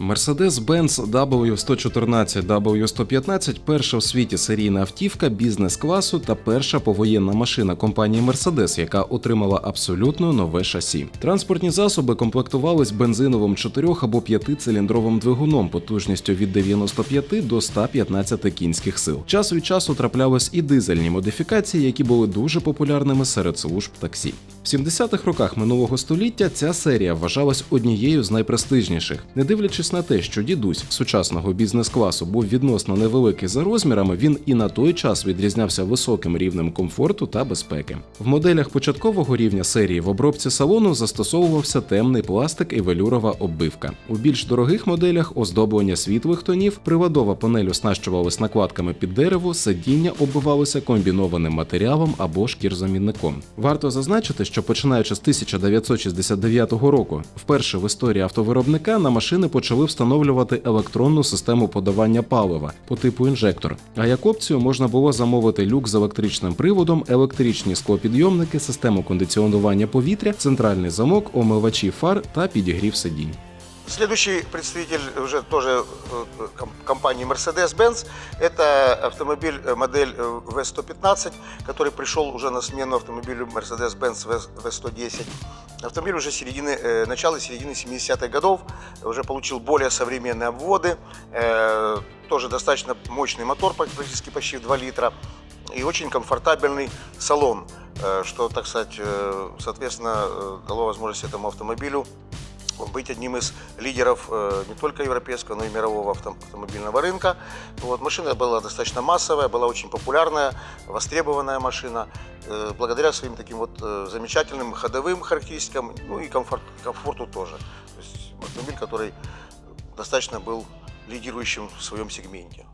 Mercedes-Benz W114 W115 перша в світі серійна автівка бізнес-класу та перша повоєнна машина компанії Mercedes, яка отримала абсолютно нове шасі. Транспортні засоби комплектувались бензиновим 4 або 5-циліндровим двигуном потужністю від 95 до 115 кінських сил. Час від часу траплялись і дизельні модифікації, які були дуже популярними серед служб таксі. В 70-х роках минулого століття ця серія вважалась однією з найпрестижніших. Не дивлячись на те, що дідусь сучасного бізнес-класу був відносно невеликий за розмірами, він і на той час відрізнявся високим рівнем комфорту та безпеки. В моделях початкового рівня серії в обробці салону застосовувався темний пластик і велюрова оббивка. У більш дорогих моделях оздоблення світлих тонів, приводова панель оснащувалась накладками під дерево, сидіння оббивалося комбінованим матеріалом або шкірзамінником. Варто зазначити, що починаючи з 1969 року, вперше в історії автовиробника на машини почали встановлювати електронну систему подавання палива по типу інжектор. А як опцію можна було замовити люк з електричним приводом, електричні склопідйомники, систему кондиціонування повітря, центральний замок, омивачі фар та підігрів сидінь. Следующий представитель уже тоже э, ком- компании Mercedes-Benz. Это автомобиль э, модель э, V115, который пришел уже на смену автомобилю Mercedes-Benz V- V110. Автомобиль уже середины, начала середины 70-х годов, уже получил более современные обводы, тоже достаточно мощный мотор, практически почти в 2 литра, и очень комфортабельный салон, что, так сказать, соответственно, дало возможность этому автомобилю быть одним из лидеров э, не только европейского, но и мирового авто- автомобильного рынка. Вот, машина была достаточно массовая, была очень популярная, востребованная машина, э, благодаря своим таким вот э, замечательным ходовым характеристикам, ну и комфорт, комфорту тоже. То есть автомобиль, который достаточно был лидирующим в своем сегменте.